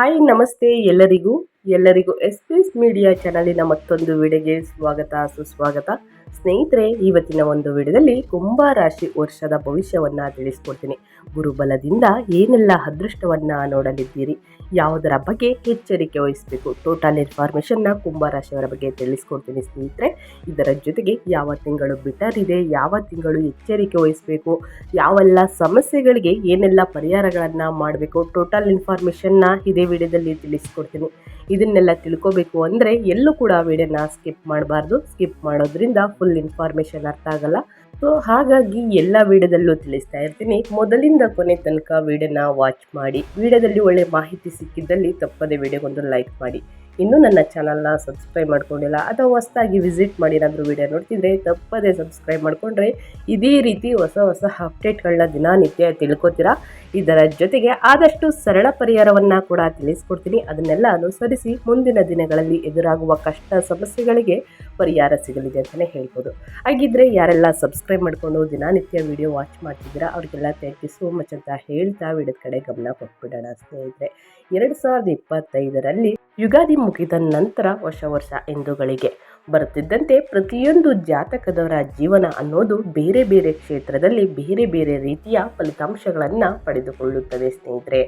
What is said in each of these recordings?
Hi, ನಮಸ್ತೆ ಎಲ್ಲರಿಗೂ. ಎಲ್ಲರಿಗೂ ಎಸ್ ಪಿ ಎಸ್ ಮೀಡಿಯಾ ಚಾನಲಿನ ಮತ್ತೊಂದು ವಿಡಿಯೋಗೆ ಸ್ವಾಗತ, ಸುಸ್ವಾಗತ. ಸ್ನೇಹಿತರೆ, ಇವತ್ತಿನ ಒಂದು ವಿಡಿಯೋದಲ್ಲಿ ಕುಂಭ ರಾಶಿ ವರ್ಷದ ಭವಿಷ್ಯವನ್ನು ತಿಳಿಸ್ಕೊಡ್ತೀನಿ. ಗುರುಬಲದಿಂದ ಏನೆಲ್ಲ ಅದೃಷ್ಟವನ್ನು ನೋಡಲಿದ್ದೀರಿ? ಯಾವುದರ ಬಗ್ಗೆ ಎಚ್ಚರಿಕೆ ವಹಿಸಬೇಕು? ಟೋಟಲ್ ಇನ್ಫಾರ್ಮೇಷನ್ನ ಕುಂಭ ರಾಶಿಯವರ ಬಗ್ಗೆ ತಿಳಿಸ್ಕೊಡ್ತೀನಿ ಸ್ನೇಹಿತರೆ. ಇದರ ಜೊತೆಗೆ ಯಾವ ತಿಂಗಳು ಬಿಟರ್ ಇದೆ ಯಾವ ತಿಂಗಳು ಎಚ್ಚರಿಕೆ ವಹಿಸಬೇಕು? ಯಾವೆಲ್ಲ ಸಮಸ್ಯೆಗಳಿಗೆ ಏನೆಲ್ಲ ಪರಿಹಾರಗಳನ್ನು ಮಾಡಬೇಕು? ಟೋಟಲ್ ಇನ್ಫಾರ್ಮೇಷನ್ನ ಇದೇ ವಿಡಿಯೋದಲ್ಲಿ ತಿಳಿಸ್ಕೊಡ್ತೀನಿ. ಇದನ್ನೆಲ್ಲ ತಿಳ್ಕೋಬೇಕು ಅಂದರೆ ಎಲ್ಲೂ ಕೂಡ ವಿಡಿಯೋನ ಸ್ಕಿಪ್ ಮಾಡಬಾರ್ದು. ಸ್ಕಿಪ್ ಮಾಡೋದ್ರಿಂದ ಫುಲ್ ಇನ್ಫಾರ್ಮೇಷನ್ ಅರ್ಥ ಆಗಲ್ಲ. ಸೊ ಹಾಗಾಗಿ ಎಲ್ಲ ವಿಡಿಯೋದಲ್ಲೂ ತಿಳಿಸ್ತಾ ಇರ್ತೀನಿ. ಮೊದಲಿಂದ ಕೊನೆ ತನಕ ವಿಡಿಯೋನ ವಾಚ್ ಮಾಡಿ, ವಿಡಿಯೋದಲ್ಲಿ ಒಳ್ಳೆ ಮಾಹಿತಿ ಸಿಕ್ಕಿದ್ದಲ್ಲಿ ತಪ್ಪದೆ ವಿಡಿಯೋಗೊಂದು ಲೈಕ್ ಮಾಡಿ. ಇನ್ನೂ ನನ್ನ ಚಾನಲ್ನ ಸಬ್ಸ್ಕ್ರೈಬ್ ಮಾಡ್ಕೊಂಡಿಲ್ಲ ಅಥವಾ ಹೊಸದಾಗಿ ವಿಸಿಟ್ ಮಾಡಿರೋದ್ರು ವಿಡಿಯೋ ನೋಡ್ತಿದ್ರೆ ತಪ್ಪದೇ ಸಬ್ಸ್ಕ್ರೈಬ್ ಮಾಡಿಕೊಂಡ್ರೆ ಇದೇ ರೀತಿ ಹೊಸ ಹೊಸ ಅಪ್ಡೇಟ್ಗಳನ್ನ ದಿನನಿತ್ಯ ತಿಳ್ಕೊತೀರಾ? ಇದರ ಜೊತೆಗೆ ಆದಷ್ಟು ಸರಳ ಪರಿಹಾರವನ್ನು ಕೂಡ ತಿಳಿಸ್ಕೊಡ್ತೀನಿ. ಅದನ್ನೆಲ್ಲ ಅನುಸರಿಸಿ ಮುಂದಿನ ದಿನಗಳಲ್ಲಿ ಎದುರಾಗುವ ಕಷ್ಟ ಸಮಸ್ಯೆಗಳಿಗೆ ಪರಿಹಾರ ಸಿಗಲಿದೆ ಅಂತಲೇ ಹೇಳ್ಬೋದು. ಹಾಗಿದ್ರೆ ಯಾರೆಲ್ಲ ಸಬ್ಸ್ಕ್ರೈಬ್ ಮಾಡಿಕೊಂಡು ದಿನನಿತ್ಯ ವಿಡಿಯೋ ವಾಚ್ ಮಾಡ್ತಿದ್ದೀರಾ? ಅವ್ರಿಗೆಲ್ಲ ಥ್ಯಾಂಕ್ ಯು ಸೋ ಮಚ್ ಅಂತ ಹೇಳ್ತಾ ವಿಡಿಯೋದ ಕಡೆ ಗಮನ ಕೊಟ್ಬಿಡೋಣ ಸ್ನೇಹಿತರೆ. ಎರಡು ಸಾವಿರದ ಇಪ್ಪತ್ತೈದರಲ್ಲಿ ಯುಗಾದಿ ಮುಗಿದ ನಂತರ ಹೊಸ ವರ್ಷ ಹಿಂದೂಗಳಿಗೆ ಬರುತ್ತಿದ್ದಂತೆ ಪ್ರತಿಯೊಂದು ಜಾತಕದವರ ಜೀವನ ಅನ್ನೋದು ಬೇರೆ ಬೇರೆ ಕ್ಷೇತ್ರದಲ್ಲಿ ಬೇರೆ ಬೇರೆ ರೀತಿಯ ಫಲಿತಾಂಶಗಳನ್ನು ಪಡೆದುಕೊಳ್ಳುತ್ತದೆ ಸ್ನೇಹಿತರೆ.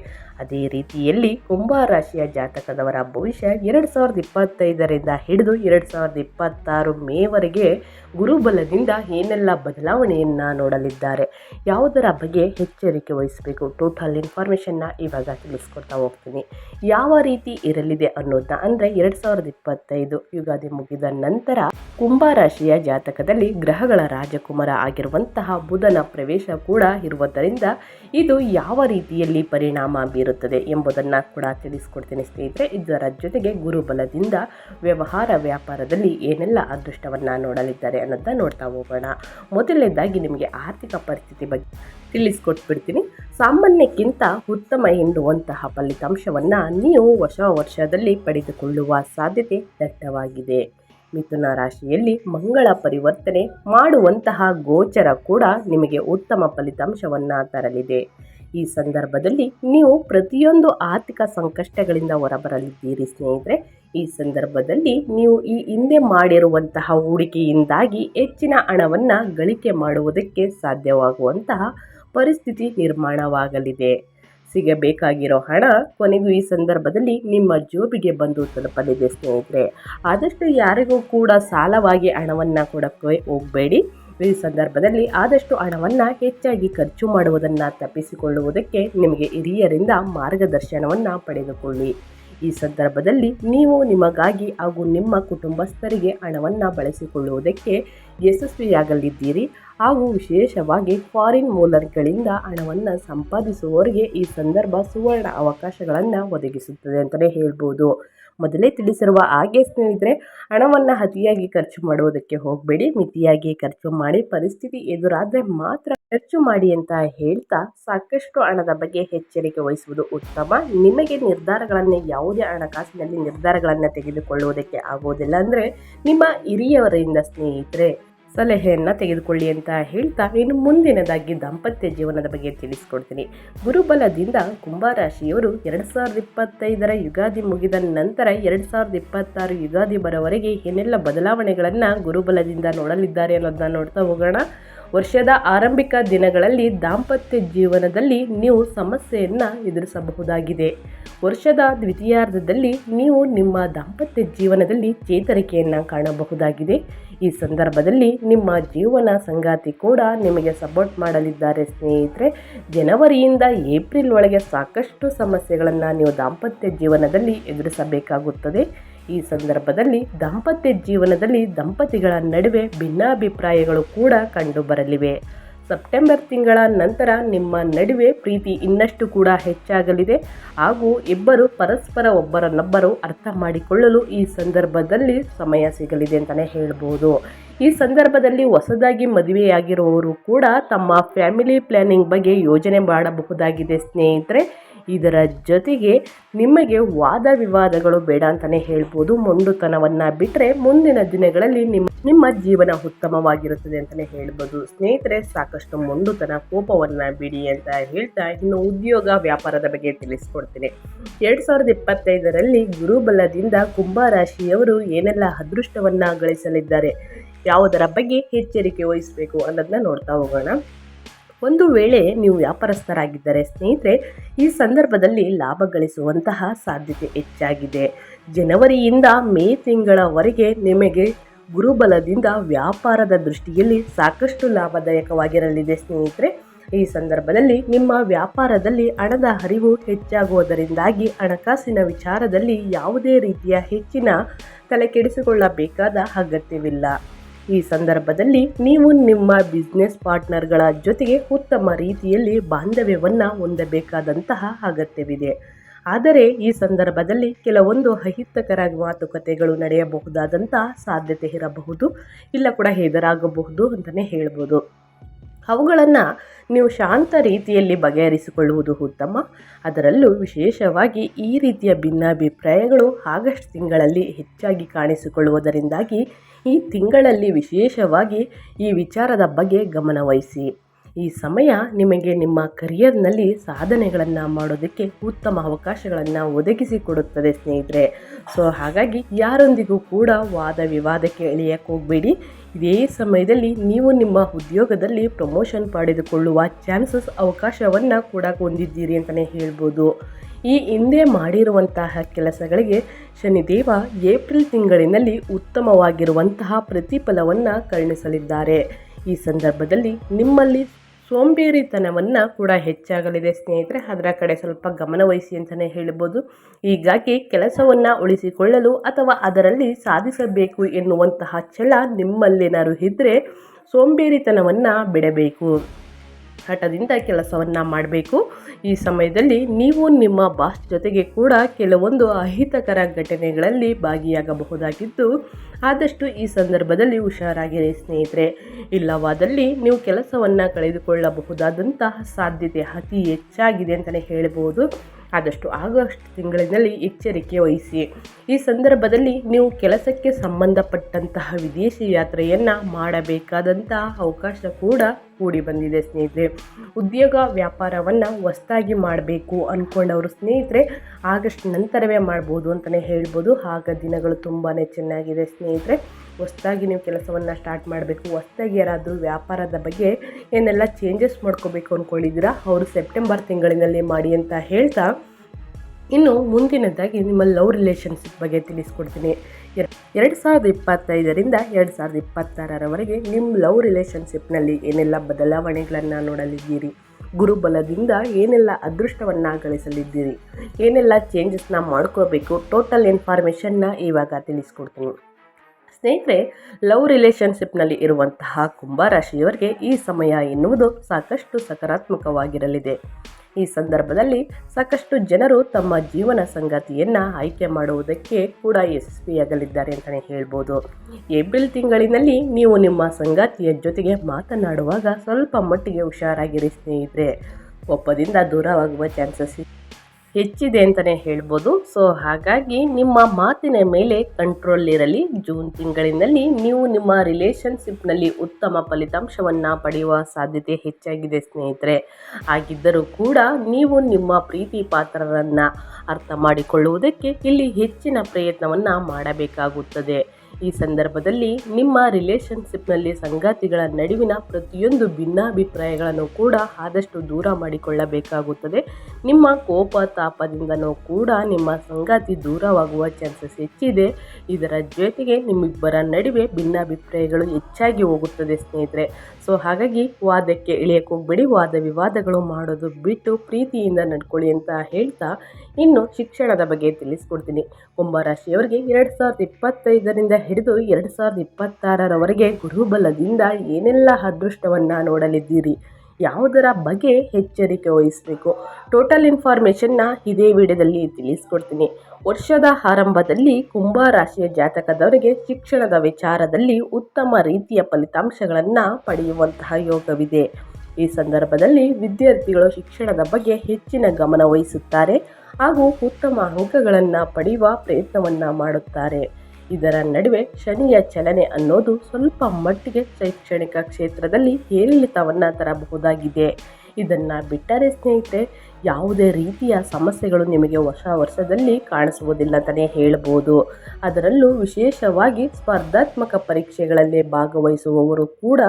ಅದೇ ರೀತಿಯಲ್ಲಿ ಕುಂಭ ರಾಶಿಯ ಜಾತಕದವರ ಭವಿಷ್ಯ ಎರಡು ಸಾವಿರದ ಇಪ್ಪತ್ತೈದರಿಂದ ಹಿಡಿದು ಎರಡು ಸಾವಿರದ ಇಪ್ಪತ್ತಾರು ಮೇವರೆಗೆ ಗುರುಬಲದಿಂದ ಏನೆಲ್ಲ ಬದಲಾವಣೆಯನ್ನು ನೋಡಲಿದ್ದಾರೆ, ಯಾವುದರ ಬಗ್ಗೆ ಎಚ್ಚರಿಕೆ ವಹಿಸಬೇಕು ಟೋಟಲ್ ಇನ್ಫಾರ್ಮೇಷನ್ನ ಇವಾಗ ತಿಳಿಸ್ಕೊಡ್ತಾ ಹೋಗ್ತೀನಿ. ಯಾವ ರೀತಿ ಇರಲಿದೆ ಅನ್ನೋದನ್ನ ಅಂದರೆ ಎರಡು ಸಾವಿರದ ಇಪ್ಪತ್ತೈದು ಯುಗಾದಿ ಮುಗಿದ ನಂತರ ಕುಂಭ ರಾಶಿಯ ಜಾತಕದಲ್ಲಿ ಗ್ರಹಗಳ ರಾಜಕುಮಾರ ಆಗಿರುವಂತಹ ಬುಧನ ಪ್ರವೇಶ ಕೂಡ ಇರುವುದರಿಂದ ಇದು ಯಾವ ರೀತಿಯಲ್ಲಿ ಪರಿಣಾಮ ಬೀರುತ್ತದೆ ಎಂಬುದನ್ನು ಕೂಡ ತಿಳಿಸ್ಕೊಡ್ತೀನಿ ಸ್ನೇಹಿತರೆ. ಇದರ ಜೊತೆಗೆ ಗುರುಬಲದಿಂದ ವ್ಯವಹಾರ ವ್ಯಾಪಾರದಲ್ಲಿ ಏನೆಲ್ಲ ಅದೃಷ್ಟವನ್ನು ನೋಡಲಿದ್ದಾರೆ ಅನ್ನೋದನ್ನ ನೋಡ್ತಾ ಹೋಗೋಣ. ಮೊದಲನೇದಾಗಿ ನಿಮಗೆ ಆರ್ಥಿಕ ಪರಿಸ್ಥಿತಿ ಬಗ್ಗೆ ತಿಳಿಸ್ಕೊಟ್ಬಿಡ್ತೀನಿ. ಸಾಮಾನ್ಯಕ್ಕಿಂತ ಉತ್ತಮ ಎನ್ನುವಂತಹ ಫಲಿತಾಂಶವನ್ನು ನೀವು ಹೊಸ ವರ್ಷದಲ್ಲಿ ಪಡೆದುಕೊಳ್ಳುವ ಸಾಧ್ಯತೆ ದಟ್ಟವಾಗಿದೆ ಮಿಥುನ ರಾಶಿಯಲ್ಲಿ ಮಂಗಳ ಪರಿವರ್ತನೆ ಮಾಡುವಂತಹ ಗೋಚರ ಕೂಡ ನಿಮಗೆ ಉತ್ತಮ ಫಲಿತಾಂಶವನ್ನು ತರಲಿದೆ. ಈ ಸಂದರ್ಭದಲ್ಲಿ ನೀವು ಪ್ರತಿಯೊಂದು ಆರ್ಥಿಕ ಸಂಕಷ್ಟಗಳಿಂದ ಹೊರಬರಲಿದ್ದೀರಿ ಸ್ನೇಹಿತರೆ. ಈ ಸಂದರ್ಭದಲ್ಲಿ ನೀವು ಈ ಹಿಂದೆ ಮಾಡಿರುವಂತಹ ಹೂಡಿಕೆಯಿಂದಾಗಿ ಹೆಚ್ಚಿನ ಹಣವನ್ನು ಗಳಿಕೆ ಮಾಡುವುದಕ್ಕೆ ಸಾಧ್ಯವಾಗುವಂತಹ ಪರಿಸ್ಥಿತಿ ನಿರ್ಮಾಣವಾಗಲಿದೆ. ಸಿಗಬೇಕಾಗಿರೋ ಹಣ ಕೊನೆಗೂ ಈ ಸಂದರ್ಭದಲ್ಲಿ ನಿಮ್ಮ ಜೋಬಿಗೆ ಬಂದು ತಲುಪಲಿದೆ ಸ್ನೇಹಿತರೆ. ಆದಷ್ಟು ಯಾರಿಗೂ ಕೂಡ ಸಾಲವಾಗಿ ಹಣವನ್ನು ಕೊಡೋಕ್ಕೆ ಹೋಗಬೇಡಿ. ಈ ಸಂದರ್ಭದಲ್ಲಿ ಆದಷ್ಟು ಹಣವನ್ನು ಹೆಚ್ಚಾಗಿ ಖರ್ಚು ಮಾಡುವುದನ್ನು ತಪ್ಪಿಸಿಕೊಳ್ಳುವುದಕ್ಕೆ ನಿಮಗೆ ಹಿರಿಯರಿಂದ ಮಾರ್ಗದರ್ಶನವನ್ನು ಪಡೆದುಕೊಳ್ಳಿ. ಈ ಸಂದರ್ಭದಲ್ಲಿ ನೀವು ನಿಮಗಾಗಿ ಹಾಗೂ ನಿಮ್ಮ ಕುಟುಂಬಸ್ಥರಿಗೆ ಹಣವನ್ನು ಬಳಸಿಕೊಳ್ಳುವುದಕ್ಕೆ ಯಶಸ್ವಿಯಾಗಲಿದ್ದೀರಿ. ಹಾಗೂ ವಿಶೇಷವಾಗಿ ಫಾರಿನ್ ಮೂಲಗಳಿಂದ ಹಣವನ್ನು ಸಂಪಾದಿಸುವವರಿಗೆ ಈ ಸಂದರ್ಭ ಸುವರ್ಣ ಅವಕಾಶಗಳನ್ನು ಒದಗಿಸುತ್ತದೆ ಅಂತಲೇ ಹೇಳ್ಬೋದು. ಮೊದಲೇ ತಿಳಿಸಿರುವ ಹಾಗೆ ಸ್ನೇಹಿತರೆ, ಹಣವನ್ನು ಅತಿಯಾಗಿ ಖರ್ಚು ಮಾಡುವುದಕ್ಕೆ ಹೋಗಬೇಡಿ, ಮಿತಿಯಾಗಿ ಖರ್ಚು ಮಾಡಿ, ಪರಿಸ್ಥಿತಿ ಎದುರಾದರೆ ಮಾತ್ರ ಖರ್ಚು ಮಾಡಿ ಅಂತ ಹೇಳ್ತಾ ಸಾಕಷ್ಟು ಹಣದ ಬಗ್ಗೆ ಎಚ್ಚರಿಕೆ ವಹಿಸುವುದು ಉತ್ತಮ. ನಿಮಗೆ ನಿರ್ಧಾರಗಳನ್ನು, ಯಾವುದೇ ಹಣಕಾಸಿನಲ್ಲಿ ನಿರ್ಧಾರಗಳನ್ನು ತೆಗೆದುಕೊಳ್ಳುವುದಕ್ಕೆ ಆಗುವುದಿಲ್ಲ ಅಂದರೆ ನಿಮ್ಮ ಹಿರಿಯವರಿಂದ ಸ್ನೇಹಿತರೆ ಸಲಹೆಯನ್ನು ತೆಗೆದುಕೊಳ್ಳಿ ಅಂತ ಹೇಳ್ತಾ ಇನ್ನು ಮುಂದಿನದಾಗಿ ದಾಂಪತ್ಯ ಜೀವನದ ಬಗ್ಗೆ ತಿಳಿಸ್ಕೊಡ್ತೀನಿ. ಗುರುಬಲದಿಂದ ಕುಂಭರಾಶಿಯವರು ಎರಡು ಸಾವಿರದ ಇಪ್ಪತ್ತೈದರ ಯುಗಾದಿ ಮುಗಿದ ನಂತರ ಎರಡು ಸಾವಿರದ ಇಪ್ಪತ್ತಾರು ಯುಗಾದಿ ಬರೋವರೆಗೆ ಏನೆಲ್ಲ ಬದಲಾವಣೆಗಳನ್ನು ಗುರುಬಲದಿಂದ ನೋಡಲಿದ್ದಾರೆ ಅನ್ನೋದನ್ನ ನೋಡ್ತಾ ಹೋಗೋಣ. ವರ್ಷದ ಆರಂಭಿಕ ದಿನಗಳಲ್ಲಿ ದಾಂಪತ್ಯ ಜೀವನದಲ್ಲಿ ನೀವು ಸಮಸ್ಯೆಯನ್ನು ಎದುರಿಸಬಹುದಾಗಿದೆ. ವರ್ಷದ ದ್ವಿತೀಯಾರ್ಧದಲ್ಲಿ ನೀವು ನಿಮ್ಮ ದಾಂಪತ್ಯ ಜೀವನದಲ್ಲಿ ಚೇತರಿಕೆಯನ್ನು ಕಾಣಬಹುದಾಗಿದೆ. ಈ ಸಂದರ್ಭದಲ್ಲಿ ನಿಮ್ಮ ಜೀವನ ಸಂಗಾತಿ ಕೂಡ ನಿಮಗೆ ಸಪೋರ್ಟ್ ಮಾಡಲಿದ್ದಾರೆ ಸ್ನೇಹಿತರೆ. ಜನವರಿಯಿಂದ ಏಪ್ರಿಲ್ ಒಳಗೆ ಸಾಕಷ್ಟು ಸಮಸ್ಯೆಗಳನ್ನು ನೀವು ದಾಂಪತ್ಯ ಜೀವನದಲ್ಲಿ ಎದುರಿಸಬೇಕಾಗುತ್ತದೆ. ಈ ಸಂದರ್ಭದಲ್ಲಿ ದಾಂಪತ್ಯ ಜೀವನದಲ್ಲಿ ದಂಪತಿಗಳ ನಡುವೆ ಭಿನ್ನಾಭಿಪ್ರಾಯಗಳು ಕೂಡ ಕಂಡುಬರಲಿವೆ. ಸೆಪ್ಟೆಂಬರ್ ತಿಂಗಳ ನಂತರ ನಿಮ್ಮ ನಡುವೆ ಪ್ರೀತಿ ಇನ್ನಷ್ಟು ಕೂಡ ಹೆಚ್ಚಾಗಲಿದೆ. ಹಾಗೂ ಇಬ್ಬರು ಪರಸ್ಪರ ಒಬ್ಬರನ್ನೊಬ್ಬರು ಅರ್ಥ ಮಾಡಿಕೊಳ್ಳಲು ಈ ಸಂದರ್ಭದಲ್ಲಿ ಸಮಯ ಸಿಗಲಿದೆ ಅಂತಲೇ ಹೇಳ್ಬೋದು. ಈ ಸಂದರ್ಭದಲ್ಲಿ ಹೊಸದಾಗಿ ಮದುವೆಯಾಗಿರುವವರು ಕೂಡ ತಮ್ಮ ಫ್ಯಾಮಿಲಿ ಪ್ಲ್ಯಾನಿಂಗ್ ಬಗ್ಗೆ ಯೋಜನೆ ಮಾಡಬಹುದಾಗಿದೆ ಸ್ನೇಹಿತರೆ. ಇದರ ಜೊತೆಗೆ ನಿಮಗೆ ವಾದ ವಿವಾದಗಳು ಬೇಡ ಅಂತಲೇ ಹೇಳ್ಬೋದು. ಮೊಂಡುತನವನ್ನು ಬಿಟ್ಟರೆ ಮುಂದಿನ ದಿನಗಳಲ್ಲಿ ನಿಮ್ಮ ನಿಮ್ಮ ಜೀವನ ಉತ್ತಮವಾಗಿರುತ್ತದೆ ಅಂತಲೇ ಹೇಳ್ಬೋದು. ಸ್ನೇಹಿತರೆ, ಸಾಕಷ್ಟು ಮೊಂಡುತನ ಕೋಪವನ್ನು ಬಿಡಿ ಅಂತ ಹೇಳ್ತಾ ಇನ್ನು ಉದ್ಯೋಗ ವ್ಯಾಪಾರದ ಬಗ್ಗೆ ತಿಳಿಸ್ಕೊಡ್ತೀನಿ. ಎರಡು ಸಾವಿರದ ಇಪ್ಪತ್ತೈದರಲ್ಲಿ ಗುರುಬಲದಿಂದ ಕುಂಭರಾಶಿಯವರು ಏನೆಲ್ಲ ಅದೃಷ್ಟವನ್ನು ಗಳಿಸಲಿದ್ದಾರೆ, ಯಾವುದರ ಬಗ್ಗೆ ಎಚ್ಚರಿಕೆ ವಹಿಸಬೇಕು ಅನ್ನೋದನ್ನ ನೋಡ್ತಾ ಹೋಗೋಣ. ಒಂದು ವೇಳೆ ನೀವು ವ್ಯಾಪಾರಸ್ಥರಾಗಿದ್ದರೆ ಸ್ನೇಹಿತರೆ, ಈ ಸಂದರ್ಭದಲ್ಲಿ ಲಾಭ ಗಳಿಸುವಂತಹ ಸಾಧ್ಯತೆ ಹೆಚ್ಚಾಗಿದೆ. ಜನವರಿಯಿಂದ ಮೇ ತಿಂಗಳವರೆಗೆ ನಿಮಗೆ ಗುರುಬಲದಿಂದ ವ್ಯಾಪಾರದ ದೃಷ್ಟಿಯಲ್ಲಿ ಸಾಕಷ್ಟು ಲಾಭದಾಯಕವಾಗಿರಲಿದೆ ಸ್ನೇಹಿತರೆ. ಈ ಸಂದರ್ಭದಲ್ಲಿ ನಿಮ್ಮ ವ್ಯಾಪಾರದಲ್ಲಿ ಹಣದ ಹರಿವು ಹೆಚ್ಚಾಗುವುದರಿಂದಾಗಿ ಹಣಕಾಸಿನ ವಿಚಾರದಲ್ಲಿ ಯಾವುದೇ ರೀತಿಯ ಹೆಚ್ಚಿನ ತಲೆಕೆಡಿಸಿಕೊಳ್ಳಬೇಕಾದ ಅಗತ್ಯವಿಲ್ಲ. ಈ ಸಂದರ್ಭದಲ್ಲಿ ನೀವು ನಿಮ್ಮ ಬಿಸ್ನೆಸ್ ಪಾರ್ಟ್ನರ್ಗಳ ಜೊತೆಗೆ ಉತ್ತಮ ರೀತಿಯಲ್ಲಿ ಬಾಂಧವ್ಯವನ್ನು ಹೊಂದಬೇಕಾದಂತಹ ಅಗತ್ಯವಿದೆ. ಆದರೆ ಈ ಸಂದರ್ಭದಲ್ಲಿ ಕೆಲವೊಂದು ಅಹಿತಕರ ಮಾತುಕತೆಗಳು ನಡೆಯಬಹುದಾದಂಥ ಸಾಧ್ಯತೆ ಇರಬಹುದು, ಇಲ್ಲ ಕೂಡ ಹೆದರಾಗಬಹುದು ಅಂತಲೇ ಹೇಳ್ಬೋದು. ಅವುಗಳನ್ನು ನೀವು ಶಾಂತ ರೀತಿಯಲ್ಲಿ ಬಗೆಹರಿಸಿಕೊಳ್ಳುವುದು ಉತ್ತಮ. ಅದರಲ್ಲೂ ವಿಶೇಷವಾಗಿ ಈ ರೀತಿಯ ಭಿನ್ನಾಭಿಪ್ರಾಯಗಳು ಆಗಸ್ಟ್ ತಿಂಗಳಲ್ಲಿ ಹೆಚ್ಚಾಗಿ ಕಾಣಿಸಿಕೊಳ್ಳುವುದರಿಂದಾಗಿ ಈ ತಿಂಗಳಲ್ಲಿ ವಿಶೇಷವಾಗಿ ಈ ವಿಚಾರದ ಬಗ್ಗೆ ಗಮನವಹಿಸಿ. ಈ ಸಮಯ ನಿಮಗೆ ನಿಮ್ಮ ಕರಿಯರ್ನಲ್ಲಿ ಸಾಧನೆಗಳನ್ನು ಮಾಡೋದಕ್ಕೆ ಉತ್ತಮ ಅವಕಾಶಗಳನ್ನು ಒದಗಿಸಿಕೊಡುತ್ತದೆ ಸ್ನೇಹಿತರೆ. ಸೊ ಹಾಗಾಗಿ ಯಾರೊಂದಿಗೂ ಕೂಡ ವಾದ ವಿವಾದಕ್ಕೆ ಎಳೆಯಕ್ಕೆ ಹೋಗಬೇಡಿ. ಇದೇ ಸಮಯದಲ್ಲಿ ನೀವು ನಿಮ್ಮ ಉದ್ಯೋಗದಲ್ಲಿ ಪ್ರಮೋಷನ್ ಪಡೆದುಕೊಳ್ಳುವ ಚಾನ್ಸಸ್ ಅವಕಾಶವನ್ನು ಕೂಡ ಹೊಂದಿದ್ದೀರಿ ಅಂತಲೇ ಹೇಳ್ಬೋದು. ಈ ಹಿಂದೆ ಮಾಡಿರುವಂತಹ ಕೆಲಸಗಳಿಗೆ ಶನಿದೇವ ಏಪ್ರಿಲ್ ತಿಂಗಳಿನಲ್ಲಿ ಉತ್ತಮವಾಗಿರುವಂತಹ ಪ್ರತಿಫಲವನ್ನು ಕರುಣಿಸಲಿದ್ದಾರೆ. ಈ ಸಂದರ್ಭದಲ್ಲಿ ನಿಮ್ಮಲ್ಲಿ ಸೋಂಬೇರಿತನವನ್ನು ಕೂಡ ಹೆಚ್ಚಾಗಲಿದೆ ಸ್ನೇಹಿತರೆ. ಅದರ ಕಡೆ ಸ್ವಲ್ಪ ಗಮನವಹಿಸಿ ಅಂತಲೇ ಹೇಳ್ಬೋದು. ಹೀಗಾಗಿ ಕೆಲಸವನ್ನು ಉಳಿಸಿಕೊಳ್ಳಲು ಅಥವಾ ಅದರಲ್ಲಿ ಸಾಧಿಸಬೇಕು ಎನ್ನುವಂತಹ ಛಲ ನಿಮ್ಮಲ್ಲೇನಾದ್ರು ಇದ್ದರೆ ಸೋಂಬೇರಿತನವನ್ನು ಬಿಡಬೇಕು. ಹಠದಿಂದ ಕೆಲಸವನ್ನು ಮಾಡಬೇಕು. ಈ ಸಮಯದಲ್ಲಿ ನೀವು ನಿಮ್ಮ ಬಾಸ್ ಜೊತೆಗೆ ಕೂಡ ಕೆಲವೊಂದು ಅಹಿತಕರ ಘಟನೆಗಳಲ್ಲಿ ಭಾಗಿಯಾಗಬಹುದಾಗಿದ್ದು, ಆದಷ್ಟು ಈ ಸಂದರ್ಭದಲ್ಲಿ ಹುಷಾರಾಗಿರಿ ಸ್ನೇಹಿತರೆ. ಇಲ್ಲವಾದಲ್ಲಿ ನೀವು ಕೆಲಸವನ್ನು ಕಳೆದುಕೊಳ್ಳಬಹುದಾದಂತಹ ಸಾಧ್ಯತೆ ಅತಿ ಹೆಚ್ಚಾಗಿದೆ ಅಂತಲೇ ಹೇಳ್ಬೋದು. ಆದಷ್ಟು ಆಗಸ್ಟ್ ತಿಂಗಳಿನಲ್ಲಿ ಎಚ್ಚರಿಕೆ ವಹಿಸಿ. ಈ ಸಂದರ್ಭದಲ್ಲಿ ನೀವು ಕೆಲಸಕ್ಕೆ ಸಂಬಂಧಪಟ್ಟಂತಹ ವಿದೇಶಿ ಯಾತ್ರೆಯನ್ನು ಮಾಡಬೇಕಾದಂತಹ ಅವಕಾಶ ಕೂಡ ಕೂಡಿ ಬಂದಿದೆ ಸ್ನೇಹಿತರೆ. ಉದ್ಯೋಗ ವ್ಯಾಪಾರವನ್ನು ಹೊಸ್ತಾಗಿ ಮಾಡಬೇಕು ಅಂದ್ಕೊಂಡವರು ಸ್ನೇಹಿತರೆ, ಆಗಸ್ಟ್ ನಂತರವೇ ಮಾಡ್ಬೋದು ಅಂತಲೇ ಹೇಳ್ಬೋದು. ಆಗ ದಿನಗಳು ತುಂಬಾ ಚೆನ್ನಾಗಿದೆ ಸ್ನೇಹಿತರೆ. ಹೊಸ್ದಾಗಿ ನೀವು ಕೆಲಸವನ್ನು ಸ್ಟಾರ್ಟ್ ಮಾಡಬೇಕು, ಹೊಸ್ದಾಗಿ ಯಾರಾದರೂ ವ್ಯಾಪಾರದ ಬಗ್ಗೆ ಏನೆಲ್ಲ ಚೇಂಜಸ್ ಮಾಡ್ಕೋಬೇಕು ಅಂದ್ಕೊಂಡಿದ್ದೀರಾ ಅವರು ಸೆಪ್ಟೆಂಬರ್ ತಿಂಗಳಿನಲ್ಲಿ ಮಾಡಿ ಅಂತ ಹೇಳ್ತಾ, ಇನ್ನು ಮುಂದಿನದಾಗಿ ನಿಮ್ಮ ಲವ್ ರಿಲೇಷನ್ಶಿಪ್ ಬಗ್ಗೆ ತಿಳಿಸ್ಕೊಡ್ತೀನಿ. ಎರಡು ಸಾವಿರದ ಇಪ್ಪತ್ತೈದರಿಂದ ಎರಡು ಸಾವಿರದ ಇಪ್ಪತ್ತಾರರವರೆಗೆ ನಿಮ್ಮ ಲವ್ ರಿಲೇಷನ್ಶಿಪ್ನಲ್ಲಿ ಏನೆಲ್ಲ ಬದಲಾವಣೆಗಳನ್ನು ನೋಡಲಿದ್ದೀರಿ? ಗುರುಬಲದಿಂದ ಏನೆಲ್ಲ ಅದೃಷ್ಟವನ್ನು ಗಳಿಸಲಿದ್ದೀರಿ? ಏನೆಲ್ಲ ಚೇಂಜಸ್ನ ಮಾಡ್ಕೋಬೇಕು? ಟೋಟಲ್ ಇನ್ಫಾರ್ಮೇಷನ್ನ ಇವಾಗ ತಿಳಿಸ್ಕೊಡ್ತೀನಿ. ಸ್ನೇಹಿತರೆ ಲವ್ ರಿಲೇಷನ್ಶಿಪ್ನಲ್ಲಿ ಇರುವಂತಹ ಕುಂಭರಾಶಿಯವರಿಗೆ ಈ ಸಮಯ ಎನ್ನುವುದು ಸಾಕಷ್ಟು ಸಕಾರಾತ್ಮಕವಾಗಿರಲಿದೆ. ಈ ಸಂದರ್ಭದಲ್ಲಿ ಸಾಕಷ್ಟು ಜನರು ತಮ್ಮ ಜೀವನ ಸಂಗಾತಿಯನ್ನು ಆಯ್ಕೆ ಮಾಡುವುದಕ್ಕೆ ಕೂಡ ಯಶಸ್ವಿಯಾಗಲಿದ್ದಾರೆ ಅಂತಲೇ ಹೇಳ್ಬೋದು. ಏಪ್ರಿಲ್ ತಿಂಗಳಿನಲ್ಲಿ ನೀವು ನಿಮ್ಮ ಸಂಗಾತಿಯ ಜೊತೆಗೆ ಮಾತನಾಡುವಾಗ ಸ್ವಲ್ಪ ಮಟ್ಟಿಗೆ ಹುಷಾರಾಗಿರಿ ಸ್ನೇಹಿತರೆ. ಒಪ್ಪದಿಂದ ದೂರವಾಗುವ ಚಾನ್ಸಸ್ ಹೆಚ್ಚಿದೆ ಅಂತಲೇ ಹೇಳ್ಬೋದು. ಸೊ ಹಾಗಾಗಿ ನಿಮ್ಮ ಮಾತಿನ ಮೇಲೆ ಕಂಟ್ರೋಲ್ ಇರಲಿ. ಜೂನ್ ತಿಂಗಳಿನಲ್ಲಿ ನೀವು ನಿಮ್ಮ ರಿಲೇಷನ್ಶಿಪ್ನಲ್ಲಿ ಉತ್ತಮ ಫಲಿತಾಂಶವನ್ನು ಪಡೆಯುವ ಸಾಧ್ಯತೆ ಹೆಚ್ಚಾಗಿದೆ ಸ್ನೇಹಿತರೆ. ಹಾಗಿದ್ದರೂ ಕೂಡ ನೀವು ನಿಮ್ಮ ಪ್ರೀತಿ ಪಾತ್ರರನ್ನು ಅರ್ಥ ಮಾಡಿಕೊಳ್ಳುವುದಕ್ಕೆ ಇಲ್ಲಿ ಹೆಚ್ಚಿನ ಪ್ರಯತ್ನವನ್ನು ಮಾಡಬೇಕಾಗುತ್ತದೆ. ಈ ಸಂದರ್ಭದಲ್ಲಿ ನಿಮ್ಮ ರಿಲೇಷನ್ಶಿಪ್ನಲ್ಲಿ ಸಂಗಾತಿಗಳ ನಡುವಿನ ಪ್ರತಿಯೊಂದು ಭಿನ್ನಾಭಿಪ್ರಾಯಗಳನ್ನು ಕೂಡ ಆದಷ್ಟು ದೂರ ಮಾಡಿಕೊಳ್ಳಬೇಕಾಗುತ್ತದೆ. ನಿಮ್ಮ ಕೋಪ ತಾಪದಿಂದನೂ ಕೂಡ ನಿಮ್ಮ ಸಂಗಾತಿ ದೂರವಾಗುವ ಚಾನ್ಸಸ್ ಹೆಚ್ಚಿದೆ. ಇದರ ಜೊತೆಗೆ ನಿಮ್ಮಿಬ್ಬರ ನಡುವೆ ಭಿನ್ನಾಭಿಪ್ರಾಯಗಳು ಹೆಚ್ಚಾಗಿ ಹೋಗುತ್ತದೆ ಸ್ನೇಹಿತರೆ. ಸೊ, ಹಾಗಾಗಿ ವಾದಕ್ಕೆ ಇಳಿಯಕ್ಕೆ ಹೋಗಬೇಡಿ. ವಾದ ವಿವಾದಗಳು ಮಾಡೋದು ಬಿಟ್ಟು ಪ್ರೀತಿಯಿಂದ ನಡ್ಕೊಳ್ಳಿ ಅಂತ ಹೇಳ್ತಾ ಇನ್ನು ಶಿಕ್ಷಣದ ಬಗ್ಗೆ ತಿಳಿಸ್ಕೊಡ್ತೀನಿ. ಕುಂಭರಾಶಿಯವರಿಗೆ ಎರಡು ಸಾವಿರದ ಇಪ್ಪತ್ತೈದರಿಂದ ಹಿಡಿದು ಎರಡು ಸಾವಿರದ ಇಪ್ಪತ್ತಾರರವರೆಗೆ ಗುರುಬಲದಿಂದ ಏನೆಲ್ಲ ಅದೃಷ್ಟವನ್ನು ನೋಡಲಿದ್ದೀರಿ? ಯಾವುದರ ಬಗ್ಗೆ ಎಚ್ಚರಿಕೆ ವಹಿಸಬೇಕು? ಟೋಟಲ್ ಇನ್ಫಾರ್ಮೇಷನ್ನ ಇದೇ ವಿಡಿಯೋದಲ್ಲಿ ತಿಳಿಸ್ಕೊಡ್ತೀನಿ. ವರ್ಷದ ಆರಂಭದಲ್ಲಿ ಕುಂಭ ರಾಶಿಯ ಜಾತಕದವರಿಗೆ ಶಿಕ್ಷಣದ ವಿಚಾರದಲ್ಲಿ ಉತ್ತಮ ರೀತಿಯ ಫಲಿತಾಂಶಗಳನ್ನು ಪಡೆಯುವಂತಹ ಯೋಗವಿದೆ. ಈ ಸಂದರ್ಭದಲ್ಲಿ ವಿದ್ಯಾರ್ಥಿಗಳು ಶಿಕ್ಷಣದ ಬಗ್ಗೆ ಹೆಚ್ಚಿನ ಗಮನ ವಹಿಸುತ್ತಾರೆ ಹಾಗೂ ಉತ್ತಮ ಅಂಕಗಳನ್ನು ಪಡೆಯುವ ಪ್ರಯತ್ನವನ್ನು ಮಾಡುತ್ತಾರೆ. ಇದರ ನಡುವೆ ಶನಿಯ ಚಲನೆ ಅನ್ನೋದು ಸ್ವಲ್ಪ ಮಟ್ಟಿಗೆ ಶೈಕ್ಷಣಿಕ ಕ್ಷೇತ್ರದಲ್ಲಿ ಏರಿಳಿತವನ್ನು ತರಬಹುದಾಗಿದೆ. ಇದನ್ನು ಬಿಟ್ಟರೆ ಸ್ನೇಹಿತರೆ, ಯಾವುದೇ ರೀತಿಯ ಸಮಸ್ಯೆಗಳು ನಿಮಗೆ ಹೊಸ ವರ್ಷದಲ್ಲಿ ಕಾಣಿಸುವುದಿಲ್ಲ ಅಂತಲೇ ಹೇಳ್ಬೋದು. ಅದರಲ್ಲೂ ವಿಶೇಷವಾಗಿ ಸ್ಪರ್ಧಾತ್ಮಕ ಪರೀಕ್ಷೆಗಳಲ್ಲಿ ಭಾಗವಹಿಸುವವರು ಕೂಡ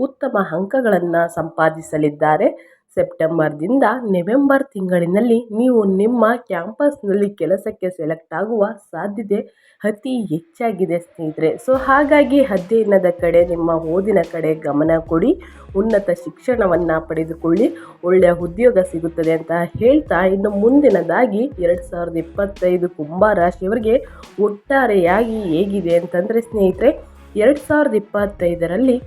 ಉತ್ತಮ ಅಂಕಗಳನ್ನು ಸಂಪಾದಿಸಲಿದ್ದಾರೆ. ಸೆಪ್ಟೆಂಬರ್ದಿಂದ ನವೆಂಬರ್ ತಿಂಗಳಿನಲ್ಲಿ ನೀವು ನಿಮ್ಮ ಕ್ಯಾಂಪಸ್ನಲ್ಲಿ ಕೆಲಸಕ್ಕೆ ಸೆಲೆಕ್ಟ್ ಆಗುವ ಸಾಧ್ಯತೆ ಅತಿ ಹೆಚ್ಚಾಗಿದೆ ಸ್ನೇಹಿತರೆ. ಸೊ, ಹಾಗಾಗಿ ಅಧ್ಯಯನದ ಕಡೆ, ನಿಮ್ಮ ಓದಿನ ಕಡೆ ಗಮನ ಕೊಡಿ, ಉನ್ನತ ಶಿಕ್ಷಣವನ್ನು ಪಡೆದುಕೊಳ್ಳಿ ಒಳ್ಳೆಯ ಉದ್ಯೋಗ ಸಿಗುತ್ತದೆ ಅಂತ ಹೇಳ್ತಾ ಇನ್ನು ಮುಂದಿನದಾಗಿ ಎರಡು ಸಾವಿರದ ಇಪ್ಪತ್ತೈದು ಕುಂಭ ರಾಶಿಯವರಿಗೆ ಒಟ್ಟಾರೆಯಾಗಿ ಹೇಗಿದೆ ಅಂತಂದರೆ ಸ್ನೇಹಿತರೆ, ಎರಡು ಸಾವಿರದ ಇಪ್ಪತ್ತೈದರಲ್ಲಿ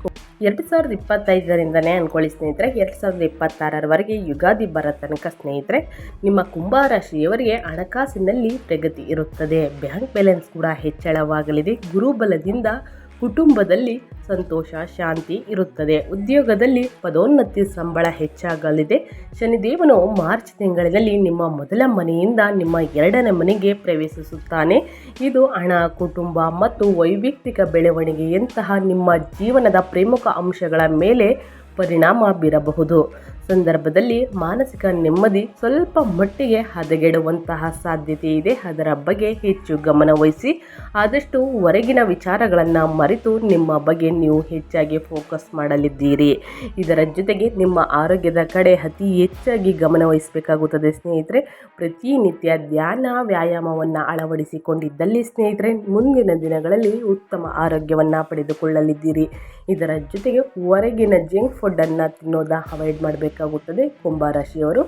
ಎರಡು ಸಾವಿರದ ಇಪ್ಪತ್ತೈದರಿಂದನೇ ಅಂದ್ಕೊಳ್ಳಿ ಸ್ನೇಹಿತರೆ, ಎರಡು ಸಾವಿರದ ಇಪ್ಪತ್ತಾರರವರೆಗೆ ಯುಗಾದಿ ಬರೋ ತನಕ ಸ್ನೇಹಿತರೆ, ನಿಮ್ಮ ಕುಂಭರಾಶಿಯವರಿಗೆ ಹಣಕಾಸಿನಲ್ಲಿ ಪ್ರಗತಿ ಇರುತ್ತದೆ. ಬ್ಯಾಂಕ್ ಬ್ಯಾಲೆನ್ಸ್ ಕೂಡ ಹೆಚ್ಚಳವಾಗಲಿದೆ. ಗುರುಬಲದಿಂದ ಕುಟುಂಬದಲ್ಲಿ ಸಂತೋಷ, ಶಾಂತಿ ಇರುತ್ತದೆ. ಉದ್ಯೋಗದಲ್ಲಿ ಪದೋನ್ನತಿ ಸಂಬಳ ಹೆಚ್ಚಾಗಲಿದೆ. ಶನಿದೇವನು ಮಾರ್ಚ್ ತಿಂಗಳಿನಲ್ಲಿ ನಿಮ್ಮ ಮೊದಲ ಮನೆಯಿಂದ ನಿಮ್ಮ ಎರಡನೇ ಮನೆಗೆ ಪ್ರವೇಶಿಸುತ್ತಾನೆ. ಇದು ಹಣ, ಕುಟುಂಬ ಮತ್ತು ವೈಯಕ್ತಿಕ ಬೆಳವಣಿಗೆಯಂತಹ ನಿಮ್ಮ ಜೀವನದ ಪ್ರಮುಖ ಅಂಶಗಳ ಮೇಲೆ ಪರಿಣಾಮ ಬೀರಬಹುದು. ಸಂದರ್ಭದಲ್ಲಿ ಮಾನಸಿಕ ನೆಮ್ಮದಿ ಸ್ವಲ್ಪ ಮಟ್ಟಿಗೆ ಹದಗೆಡುವಂತಹ ಸಾಧ್ಯತೆ ಇದೆ. ಅದರ ಬಗ್ಗೆ ಹೆಚ್ಚು ಗಮನವಹಿಸಿ ಆದಷ್ಟು ಹೊರಗಿನ ವಿಚಾರಗಳನ್ನು ಮರೆತು ನಿಮ್ಮ ಬಗ್ಗೆ ನೀವು ಹೆಚ್ಚಾಗಿ ಫೋಕಸ್ ಮಾಡಲಿದ್ದೀರಿ. ಇದರ ಜೊತೆಗೆ ನಿಮ್ಮ ಆರೋಗ್ಯದ ಕಡೆ ಅತಿ ಹೆಚ್ಚಾಗಿ ಗಮನವಹಿಸಬೇಕಾಗುತ್ತದೆ ಸ್ನೇಹಿತರೆ. ಪ್ರತಿನಿತ್ಯ ಧ್ಯಾನ, ವ್ಯಾಯಾಮವನ್ನು ಅಳವಡಿಸಿಕೊಂಡಿದ್ದಲ್ಲಿ ಸ್ನೇಹಿತರೆ, ಮುಂದಿನ ದಿನಗಳಲ್ಲಿ ಉತ್ತಮ ಆರೋಗ್ಯವನ್ನು ಪಡೆದುಕೊಳ್ಳಲಿದ್ದೀರಿ. ಇದರ ಜೊತೆಗೆ ಹೊರಗಿನ ಜಂಕ್ ಫುಡ್ಡನ್ನು ತಿನ್ನೋದ ಅವಾಯ್ಡ್ ಮಾಡಬೇಕಾಗುತ್ತದೆ. ಕುಂಭರಾಶಿಯವರು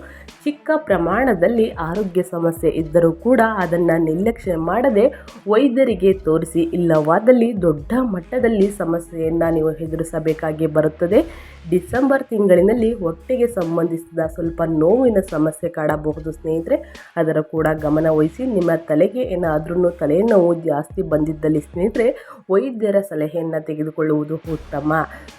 ಚಿಕ್ಕ ಪ್ರಮಾಣದಲ್ಲಿ ಆರೋಗ್ಯ ಸಮಸ್ಯೆ ಇದ್ದರೂ ಕೂಡ ಅದನ್ನು ನಿರ್ಲಕ್ಷ್ಯ ಮಾಡದೆ ವೈದ್ಯರಿಗೆ ತೋರಿಸಿ ಇಲ್ಲವಾದಲ್ಲಿ ದೊಡ್ಡ ಮಟ್ಟದಲ್ಲಿ ಸಮಸ್ಯೆಯನ್ನು ನೀವು ಎದುರಿಸಬೇಕಾಗಿ ಬರುತ್ತದೆ. ಡಿಸೆಂಬರ್ ತಿಂಗಳಿನಲ್ಲಿ ಹೊಟ್ಟೆಗೆ ಸಂಬಂಧಿಸಿದ ಸ್ವಲ್ಪ ನೋವಿನ ಸಮಸ್ಯೆ ಕಾಡಬಹುದು ಸ್ನೇಹಿತರೆ. ಅದರ ಕೂಡ ಗಮನ ವಹಿಸಿ. ನಿಮ್ಮ ತಲೆಗೆ ಏನಾದ್ರೂ ತಲೆನೋವು ಜಾಸ್ತಿ ಬಂದಿದ್ದಲ್ಲಿ ಸ್ನೇಹಿತರೆ, ವೈದ್ಯರ ಸಲಹೆಯನ್ನು ತೆಗೆದುಕೊಳ್ಳುವುದು ಉತ್ತಮ.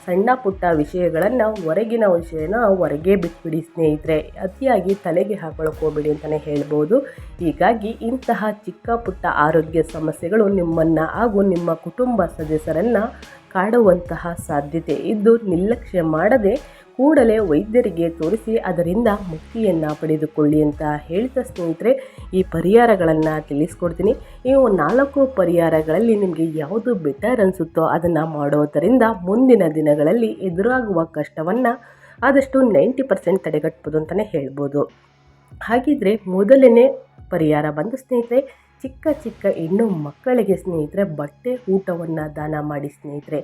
ಸಣ್ಣ ಪುಟ್ಟ ವಿಷಯಗಳನ್ನು ಹೊರಗಿನ ವಿಷಯನ ಹೊರಗೆ ಬಿಟ್ಬಿಡಿ ಸ್ನೇಹಿತರೆ. ಅತಿಯಾಗಿ ತಲೆಗೆ ಹಾಕೊಳ್ಳೋಕೋಬೇಡಿ ಅಂತಲೇ ಹೇಳ್ಬೋದು. ಹೀಗಾಗಿ ಇಂತಹ ಚಿಕ್ಕ ಪುಟ್ಟ ಆರೋಗ್ಯ ಸಮಸ್ಯೆಗಳು ನಿಮ್ಮನ್ನು ಹಾಗೂ ನಿಮ್ಮ ಕುಟುಂಬ ಸದಸ್ಯರನ್ನು ಕಾಡುವಂತಹ ಸಾಧ್ಯತೆ ಇದ್ದು ನಿರ್ಲಕ್ಷ್ಯ ಮಾಡದೆ ಕೂಡಲೇ ವೈದ್ಯರಿಗೆ ತೋರಿಸಿ ಅದರಿಂದ ಮುಕ್ತಿಯನ್ನು ಪಡೆದುಕೊಳ್ಳಿ ಅಂತ ಹೇಳಿದ ಸ್ನೇಹಿತರೆ, ಈ ಪರಿಹಾರಗಳನ್ನು ತಿಳಿಸ್ಕೊಡ್ತೀನಿ. ಈ ನಾಲ್ಕು ಪರಿಹಾರಗಳಲ್ಲಿ ನಿಮಗೆ ಯಾವುದು ಬೆಟರ್ ಅನಿಸುತ್ತೋ ಅದನ್ನು ಮಾಡೋದರಿಂದ ಮುಂದಿನ ದಿನಗಳಲ್ಲಿ ಎದುರಾಗುವ ಕಷ್ಟವನ್ನು ಆದಷ್ಟು ನೈಂಟಿ ಪರ್ಸೆಂಟ್ ತಡೆಗಟ್ಬೋದು ಅಂತಲೇ ಹೇಳ್ಬೋದು. ಹಾಗಿದ್ರೆ ಮೊದಲನೇ ಪರಿಹಾರ ಬಂದು ಸ್ನೇಹಿತರೆ ಚಿಕ್ಕ ಚಿಕ್ಕ ಹೆಣ್ಣು ಮಕ್ಕಳಿಗೆ ಸ್ನೇಹಿತರೆ ಬಟ್ಟೆ ಊಟವನ್ನು ದಾನ ಮಾಡಿ ಸ್ನೇಹಿತರೆ.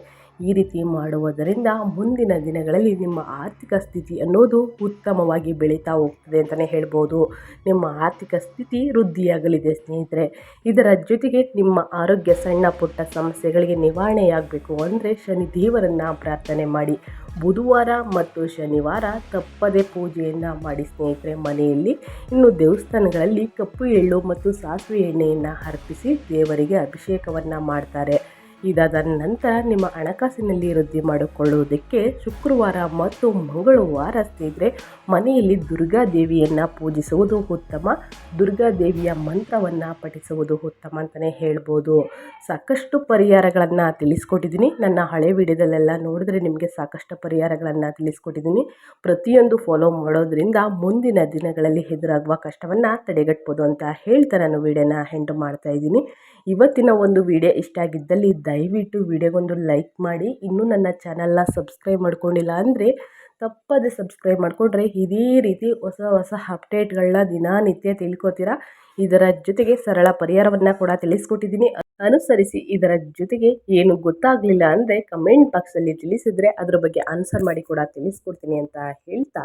ಈ ರೀತಿ ಮಾಡುವುದರಿಂದ ಮುಂದಿನ ದಿನಗಳಲ್ಲಿ ನಿಮ್ಮ ಆರ್ಥಿಕ ಸ್ಥಿತಿ ಅನ್ನೋದು ಉತ್ತಮವಾಗಿ ಬೆಳೀತಾ ಹೋಗ್ತದೆ ಅಂತಲೇ ಹೇಳ್ಬೋದು. ನಿಮ್ಮ ಆರ್ಥಿಕ ಸ್ಥಿತಿ ವೃದ್ಧಿಯಾಗಲಿದೆ ಸ್ನೇಹಿತರೆ. ಇದರ ಜೊತೆಗೆ ನಿಮ್ಮ ಆರೋಗ್ಯ ಸಣ್ಣ ಪುಟ್ಟ ಸಮಸ್ಯೆಗಳಿಗೆ ನಿವಾರಣೆಯಾಗಬೇಕು ಅಂದರೆ ಶನಿ ದೇವರನ್ನು ಪ್ರಾರ್ಥನೆ ಮಾಡಿ. ಬುಧವಾರ ಮತ್ತು ಶನಿವಾರ ತಪ್ಪದೆ ಪೂಜೆಯನ್ನು ಮಾಡಿ ಸ್ನೇಹಿತರೆ. ಮನೆಯಲ್ಲಿ ಇನ್ನು ದೇವಸ್ಥಾನಗಳಲ್ಲಿ ಕಪ್ಪು ಎಳ್ಳು ಮತ್ತು ಸಾಸಿವೆ ಎಣ್ಣೆಯನ್ನು ಅರ್ಪಿಸಿ ದೇವರಿಗೆ ಅಭಿಷೇಕವನ್ನು ಮಾಡ್ತಾರೆ. ಇದಾದ ನಂತರ ನಿಮ್ಮ ಹಣಕಾಸಿನಲ್ಲಿ ವೃದ್ಧಿ ಮಾಡಿಕೊಳ್ಳುವುದಕ್ಕೆ ಶುಕ್ರವಾರ ಮತ್ತು ಮಂಗಳವಾರ ಸ್ನೇಹಿತರೆ ಮನೆಯಲ್ಲಿ ದುರ್ಗಾದೇವಿಯನ್ನು ಪೂಜಿಸುವುದು ಉತ್ತಮ. ದುರ್ಗಾದೇವಿಯ ಮಂತ್ರವನ್ನು ಪಠಿಸುವುದು ಉತ್ತಮ ಅಂತಲೇ ಹೇಳ್ಬೋದು. ಸಾಕಷ್ಟು ಪರಿಹಾರಗಳನ್ನು ತಿಳಿಸ್ಕೊಟ್ಟಿದ್ದೀನಿ. ನನ್ನ ಹಳೆ ವಿಡಿಯೋದಲ್ಲೆಲ್ಲ ನೋಡಿದ್ರೆ ನಿಮಗೆ ಸಾಕಷ್ಟು ಪರಿಹಾರಗಳನ್ನು ತಿಳಿಸ್ಕೊಟ್ಟಿದ್ದೀನಿ. ಪ್ರತಿಯೊಂದು ಫಾಲೋ ಮಾಡೋದ್ರಿಂದ ಮುಂದಿನ ದಿನಗಳಲ್ಲಿ ಎದುರಾಗುವ ಕಷ್ಟವನ್ನು ತಡೆಗಟ್ಬೋದು ಅಂತ ಹೇಳ್ತಾ ನಾನು ವಿಡಿಯೋನ ಹೆಂಡು ಮಾಡ್ತಾ ಇದ್ದೀನಿ. ಇವತ್ತಿನ ಒಂದು ವಿಡಿಯೋ ಇಷ್ಟ ಆಗಿದ್ದಲ್ಲಿ ದಯವಿಟ್ಟು ವಿಡಿಯೋಗೊಂದು ಲೈಕ್ ಮಾಡಿ. ಇನ್ನೂ ನನ್ನ ಚಾನಲ್ನ ಸಬ್ಸ್ಕ್ರೈಬ್ ಮಾಡ್ಕೊಂಡಿಲ್ಲ ಅಂದರೆ ತಪ್ಪದೆ ಸಬ್ಸ್ಕ್ರೈಬ್ ಮಾಡಿಕೊಂಡ್ರೆ ಇದೇ ರೀತಿ ಹೊಸ ಹೊಸ ಅಪ್ಡೇಟ್ಗಳನ್ನ ದಿನನಿತ್ಯ ತಿಳ್ಕೊತೀರಾ? ಇದರ ಜೊತೆಗೆ ಸರಳ ಪರಿಹಾರವನ್ನು ಕೂಡ ತಿಳಿಸ್ಕೊಟ್ಟಿದ್ದೀನಿ. ಅನುಸರಿಸಿ ಇದರ ಜೊತೆಗೆ ಏನು ಗೊತ್ತಾಗಲಿಲ್ಲ ಅಂದರೆ ಕಮೆಂಟ್ ಬಾಕ್ಸಲ್ಲಿ ತಿಳಿಸಿದರೆ ಅದ್ರ ಬಗ್ಗೆ ಆನ್ಸರ್ ಮಾಡಿ ಕೂಡ ತಿಳಿಸ್ಕೊಡ್ತೀನಿ ಅಂತ ಹೇಳ್ತಾ